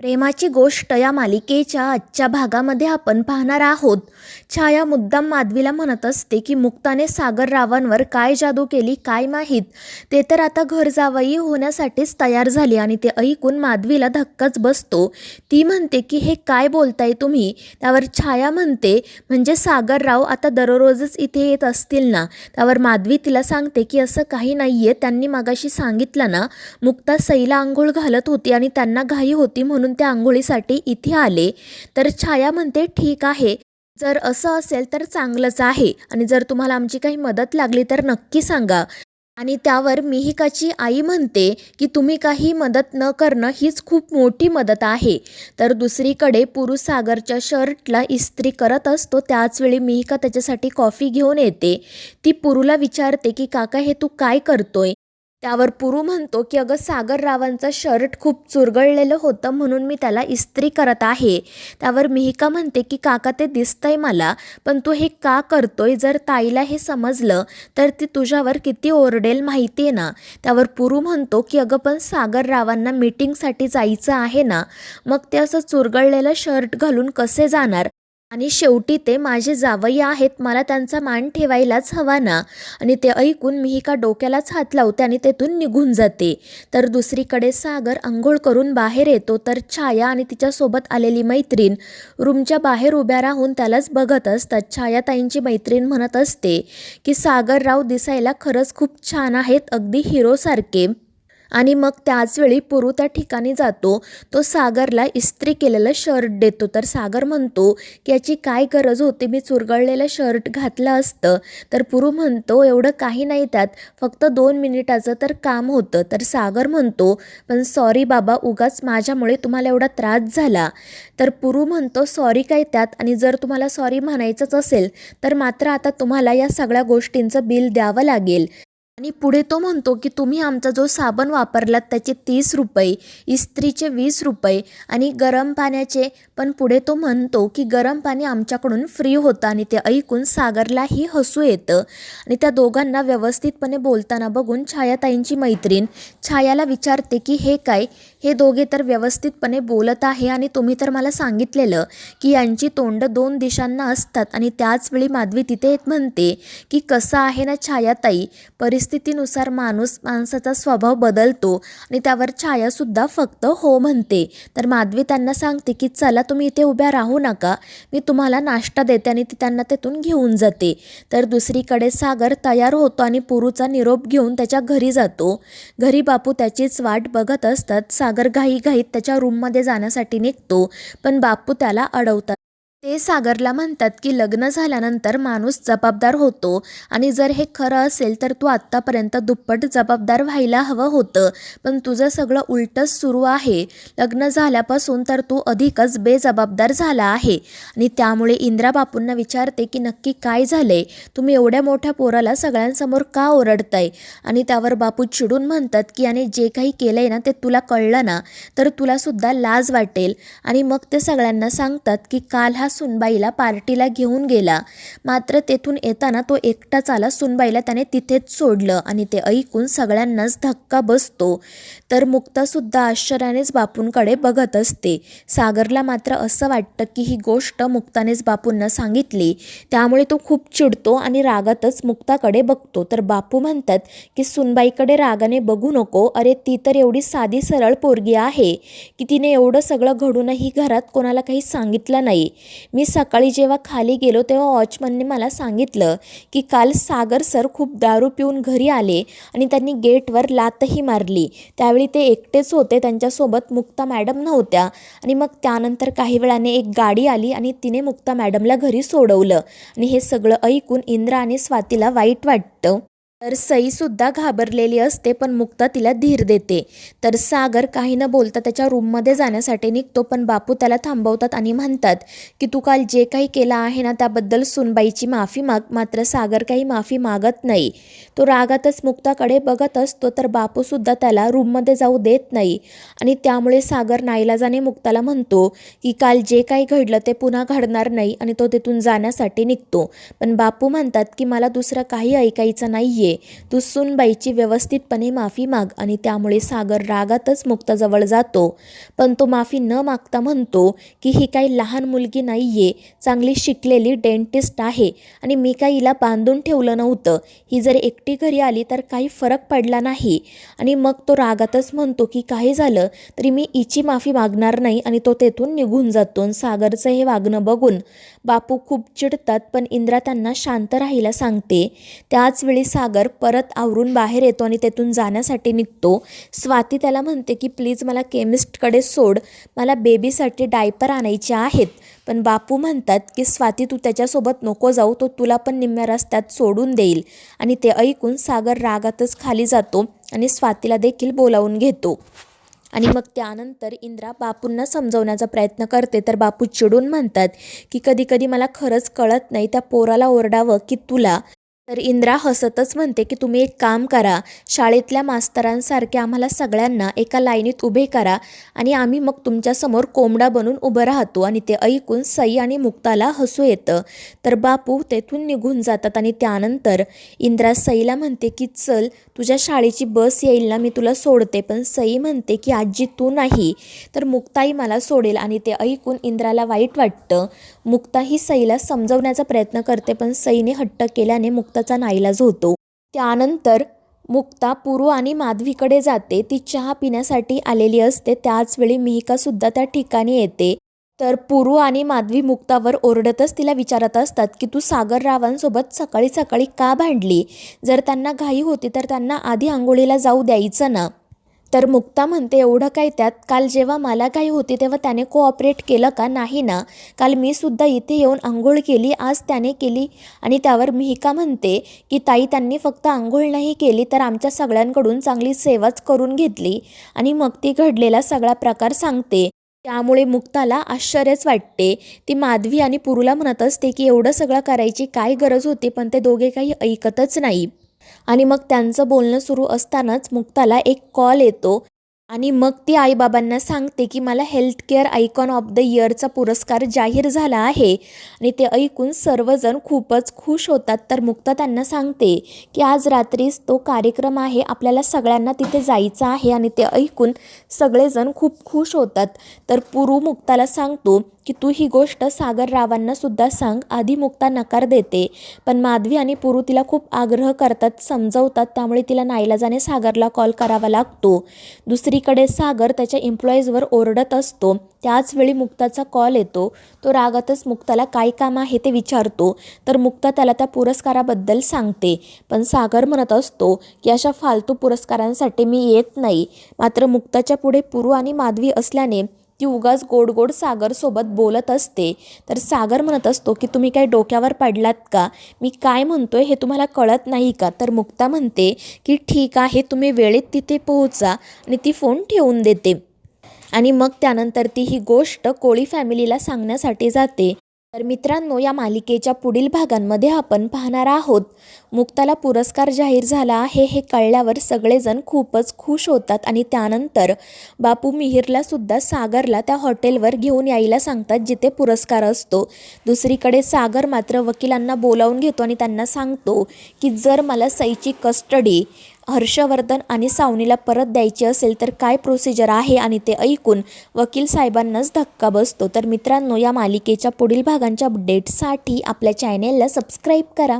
प्रेमाची गोष्ट या मालिकेच्या आजच्या भागामध्ये आपण पाहणार आहोत. छाया मुद्दाम माधवीला म्हणत असते की मुक्ताने सागर रावांवर काय जादू केली काय माहीत? ते तर आता घर जावई होण्यासाठीच तयार झाले आणि ते ऐकून माधवीला धक्काच बसतो. ती म्हणते की हे काय बोलताय तुम्ही? त्यावर छाया म्हणते म्हणजे सागरराव आता दररोजच इथे येत असतील ना? त्यावर माधवी तिला सांगते की असं काही नाही आहे त्यांनी मागाशी सांगितलं ना मुक्ता सईला आंघोळ घालत होती आणि त्यांना घाई होती म्हणून त्या आंघोळीसाठी इथे आले. तर छाया म्हणते ठीक आहे. जर असं असेल तर चांगलंच आहे. आणि जर तुम्हाला आमची काही मदत लागली तर नक्की सांगा. आणि त्यावर मिहिकाची आई म्हणते की तुम्ही काही मदत न करणं हीच खूप मोठी मदत आहे. तर दुसरीकडे पुरुष सागरच्या शर्टला इस्त्री करत असतो. त्याचवेळी मिहिका त्याच्यासाठी कॉफी घेऊन येते. ती पुरूला विचारते की काका हे तू काय करतोय? त्यावर पुरू म्हणतो की अगं सागररावांचं शर्ट खूप चुरगळलेलं होतं म्हणून मी त्याला इस्त्री करत आहे. त्यावर मिहिका म्हणते की काका ते दिसतंय मला पण तू हे का करतोय? जर ताईला हे समजलं तर ती तुझ्यावर किती ओरडेल माहिती आहे ना? त्यावर पुरू म्हणतो की अगं पण सागररावांना मीटिंगसाठी जायचं आहे ना मग ते असं चुरगळलेलं शर्ट घालून कसे जाणार? आणि शेवटी ते माझे जावई आहेत मला त्यांचा मान ठेवायलाच हवा ना. आणि ते ऐकून मी एका डोक्यालाच हात लावते आणि तेथून निघून जाते. तर दुसरीकडे सागर आंघोळ करून बाहेर येतो तर छाया आणि तिच्यासोबत आलेली मैत्रीण रूमच्या बाहेर उभ्या राहून त्यालाच बघत असतात. छायाताईंची मैत्रीण म्हणत असते की सागरराव दिसायला खरंच खूप छान आहेत अगदी हिरोसारखे. आणि मग त्याचवेळी पुरू त्या ठिकाणी जातो. तो सागरला इस्त्री केलेलं शर्ट देतो. तर सागर म्हणतो की याची काय गरज होती? मी चुरगळलेलं शर्ट घातलं असतं तर पुरू म्हणतो एवढं काही नाही त्यात. फक्त दोन मिनिटाचं तर काम होतं तर सागर म्हणतो पण सॉरी बाबा उगाच माझ्यामुळे तुम्हाला एवढा त्रास झाला तर पुरू म्हणतो सॉरी काय त्यात? आणि जर तुम्हाला सॉरी म्हणायचंच असेल तर मात्र आता तुम्हाला या सगळ्या गोष्टींचं बिल द्यावं लागेल. आणि पुढे तो म्हणतो की तुम्ही आमचा जो साबण वापरलात त्याचे तीस रुपये इस्त्रीचे वीस रुपये आणि गरम पाण्याचे पण पुढे तो म्हणतो की गरम पाणी आमच्याकडून फ्री होतं आणि ते ऐकून सागरलाही हसू येतं. आणि त्या दोघांना व्यवस्थितपणे बोलताना बघून छायाताईंची मैत्रीण छायाला विचारते की हे काय? हे दोघे तर व्यवस्थितपणे बोलत आहे आणि तुम्ही तर मला सांगितलेलं की यांची तोंड दोन दिशांना असतात आणि त्याचवेळी माधवी तिथे येत म्हणते की कसं आहे ना छायाताई? परिस्थितीनुसार माणूस माणसाचा स्वभाव बदलतो आणि त्यावर छायासुद्धा फक्त हो म्हणते. तर माधवी त्यांना सांगते की चला तुम्ही इथे उभ्या राहू नका. मी तुम्हाला नाश्ता देते आणि ती त्यांना तेथून घेऊन जाते. तर दुसरीकडे सागर तयार होतो आणि पुरूचा निरोप घेऊन त्याच्या घरी जातो. घरी बापू त्याचीच वाट बघत असतात. सागर घाईघाईत त्याच्या रूममध्ये जाण्यासाठी निघतो. पण बापू त्याला अडवतात. ते सागरला म्हणतात की लग्न झाल्यानंतर माणूस जबाबदार होतो आणि जर हे खरं असेल तर तू आत्तापर्यंत दुप्पट जबाबदार व्हायला हवं होतं. पण तुझं सगळं उलटंच सुरू आहे. लग्न झाल्यापासून तर तू अधिकच बेजबाबदार झाला आहे. आणि त्यामुळे इंदिरा बापूंना विचारते की नक्की काय झालंय? तुम्ही एवढ्या मोठ्या पोराला सगळ्यांसमोर का ओरडताय? आणि त्यावर बापू चिडून म्हणतात की आणि जे काही केलंय ना ते तुला कळलं ना तर तुलासुद्धा लाज वाटेल. आणि मग ते सगळ्यांना सांगतात की काल हा सुनबाईला पार्टीला घेऊन गेला. मात्र तेथून येताना तो एकटाच आला. सुनबाईला त्याने तिथेच सोडलं आणि ते ऐकून सगळ्यांनाच धक्का बसतो. तर मुक्तासुद्धा आश्चर्यानेच बापूंकडे बघत असते. सागरला मात्र असं वाटतं की ही गोष्ट मुक्तानेच बापूंना सांगितली. त्यामुळे तो खूप चिडतो आणि रागातच मुक्ताकडे बघतो. तर बापू म्हणतात की सुनबाईकडे रागाने बघू नको. अरे ती तर एवढी साधी सरळ पोरगी आहे. की तिने एवढं सगळं घडूनही घरात कोणाला काही सांगितलं नाही. मी सकाळी जेव्हा खाली गेलो तेव्हा वॉचमनने मला सांगितलं की काल सागर सर खूप दारू पिऊन घरी आले आणि त्यांनी गेटवर लातही मारली. त्यावेळी ते एकटेच होते त्यांच्यासोबत मुक्ता मॅडम नव्हत्या. आणि मग त्यानंतर काही वेळाने एक गाडी आली आणि तिने मुक्ता मॅडमला घरी सोडवलं. आणि हे सगळं ऐकून इंद्रा आणि स्वातीला वाईट वाटतं. तर सईसुद्धा घाबरलेली असते पण मुक्ता तिला धीर देते. तर सागर काही न बोलता त्याच्या रूममध्ये जाण्यासाठी निघतो पण बापू त्याला थांबवतात आणि म्हणतात की तू काल जे काही केलं आहे ना त्याबद्दल सुनबाईची माफी माग मात्र सागर काही माफी मागत नाही. तो रागातच मुक्ताकडे बघत असतो तर बापूसुद्धा त्याला रूममध्ये जाऊ देत नाही. आणि त्यामुळे सागर नाईलाजाने मुक्ताला म्हणतो की काल जे काही घडलं ते पुन्हा घडणार नाही आणि तो तिथून जाण्यासाठी निघतो. पण बापू म्हणतात की मला दुसरं काही ऐकायचं नाही आहे आहे तू सुनबाईची व्यवस्थितपणे माफी माग आणि त्यामुळे सागर रागातच मुक्ताजवळ जातो. पण तो माफी न मागता म्हणतो की ही काही लहान मुलगी नाहीये चांगली शिकलेली डेंटिस्ट आहे आणि मी काही हिला बांधून ठेवलं नव्हतं. ही जर एकटी घरी आली तर काही फरक पडला नाही. आणि मग तो रागातच म्हणतो की काही झालं तरी मी इची माफी मागणार नाही आणि तो तेथून निघून जातो आणि सागरचं हे वागणं बघून बापू खूप चिडतात पण इंद्रा त्यांना शांत राहायला सांगते. त्याच वेळी सागर परत आवरून बाहेर येतो आणि तेथून जाण्यासाठी निघतो. स्वाती त्याला म्हणते की प्लीज मला केमिस्टकडे सोड. मला बेबीसाठी डायपर आणायचे आहेत. पण बापू म्हणतात की स्वाती तू त्याच्यासोबत नको जाऊ. तो तुला पण निम्म्या रस्त्यात सोडून देईल. आणि ते ऐकून सागर रागातच खाली जातो आणि स्वातीला देखील बोलावून घेतो. आणि मग त्यानंतर इंद्रा बापूंना समजवण्याचा प्रयत्न करते. तर बापू चिडून म्हणतात की कधी कधी मला खरंच कळत नाही त्या पोराला ओरडावं की तुला. तर इंद्रा हसतच म्हणते की तुम्ही एक काम करा. शाळेतल्या मास्तरांसारखे आम्हाला सगळ्यांना एका लाईनीत उभे करा आणि आम्ही मग तुमच्यासमोर कोंबडा बनून उभं राहतो आणि ते ऐकून सई आणि मुक्ताला हसू येतं. तर बापू तेथून निघून जातात आणि त्यानंतर इंद्रा सईला म्हणते की चल तुझ्या शाळेची बस येईल ना मी तुला सोडते. पण सई म्हणते की आजी तू नाही. तर मुक्ताई मला सोडेल आणि ते ऐकून इंद्राला वाईट वाटतं. मुक्ता ही सईला समजवण्याचा प्रयत्न करते पण सईने हट्ट केल्याने मुक्ता मुक्ताचा नाईलाज होतो. त्यानंतर मुक्ता पुरू आणि माधवीकडे जाते. ती चहा पिण्यासाठी आलेली असते. त्याचवेळी मिहिकासुद्धा त्या ठिकाणी येते. तर पुरू आणि माधवी मुक्तावर ओरडतच तिला विचारत असतात की तू सागर रावांसोबत सकाळी सकाळी का भांडली? जर त्यांना घाई होती तर त्यांना आधी आंघोळीला जाऊ द्यायचं ना? तर मुक्ता म्हणते एवढं काय त्यात? काल जेव्हा मला काही होती तेव्हा त्याने कोऑपरेट केलं का? नाही ना. काल मी सुद्धा इथे येऊन आंघोळ केली आज त्याने केली. आणि त्यावर मिहिका म्हणते की ताई त्यांनी फक्त आंघोळ नाही केली तर आमच्या सगळ्यांकडून चांगली सेवाच करून घेतली. आणि मग ती घडलेला सगळा प्रकार सांगते. त्यामुळे मुक्ताला आश्चर्यच वाटते. ती माधवी आणि पुरूला म्हणत असते की एवढं सगळं करायची काय गरज होती पण ते दोघे काही ऐकतच नाही. आणि मग त्यांचं बोलणं सुरू असतानाच मुक्ताला एक कॉल येतो. आणि मग ती आईबाबांना सांगते की मला health care icon of the इयरचा पुरस्कार जाहीर झाला आहे. आणि ते ऐकून सर्वजण खूपच खुश होतात. तर मुक्ता त्यांना सांगते की आज रात्रीच तो कार्यक्रम आहे. आपल्याला सगळ्यांना तिथे जायचं आहे. आणि ते ऐकून सगळेजण खूप खुश होतात. तर पुरू मुक्ताला सांगतो की तू ही गोष्ट सागर रावांना सुद्धा सांग आधी मुक्ता नकार देते. पण माधवी आणि पुरू तिला खूप आग्रह करतात समजवतात त्यामुळे तिला नाईलाजाने सागरला कॉल करावा लागतो. दुसरीकडे सागर त्याच्या एम्प्लॉईजवर ओरडत असतो. त्याचवेळी मुक्ताचा कॉल येतो. तो रागातच मुक्ताला काय काम आहे ते विचारतो. तर मुक्ता त्याला त्या पुरस्काराबद्दल सांगते. पण सागर म्हणत असतो की अशा फालतू पुरस्कारांसाठी मी येत नाही. मात्र मुक्ताच्या पुढे पुरू आणि माधवी असल्याने ती उगाच गोड गोड सागरसोबत बोलत असते. तर सागर म्हणत असतो की तुम्ही काय डोक्यावर पडलात का? मी काय म्हणतोय हे तुम्हाला कळत नाही का? तर मुक्ता म्हणते की ठीक आहे तुम्ही वेळेत तिथे पोहोचा आणि ती फोन ठेवून देते. आणि मग त्यानंतर ती ही गोष्ट कोळी फॅमिलीला सांगण्यासाठी जाते. तर मित्रांनो या मालिकेच्या पुढील भागांमध्ये आपण पाहणार आहोत. मुक्ताला पुरस्कार जाहीर झाला आहे हे कळल्यावर सगळेजण खूपच खुश होतात आणि त्यानंतर बापू मिहिरला सुद्धा सागरला त्या हॉटेलवर घेऊन यायला सांगतात जिथे पुरस्कार असतो. दुसरीकडे सागर मात्र वकिलांना बोलावून घेतो आणि त्यांना सांगतो की जर मला सईची कस्टडी हर्षवर्धन आणि सावनीला परत द्यायची असेल तर काय प्रोसिजर आहे आणि ते ऐकून वकील साहेबांनाच धक्का बसतो. तर मित्रांनो या मालिकेच्या पुढील भागांच्या अपडेटसाठी आपल्या चॅनेलला सबस्क्राईब करा.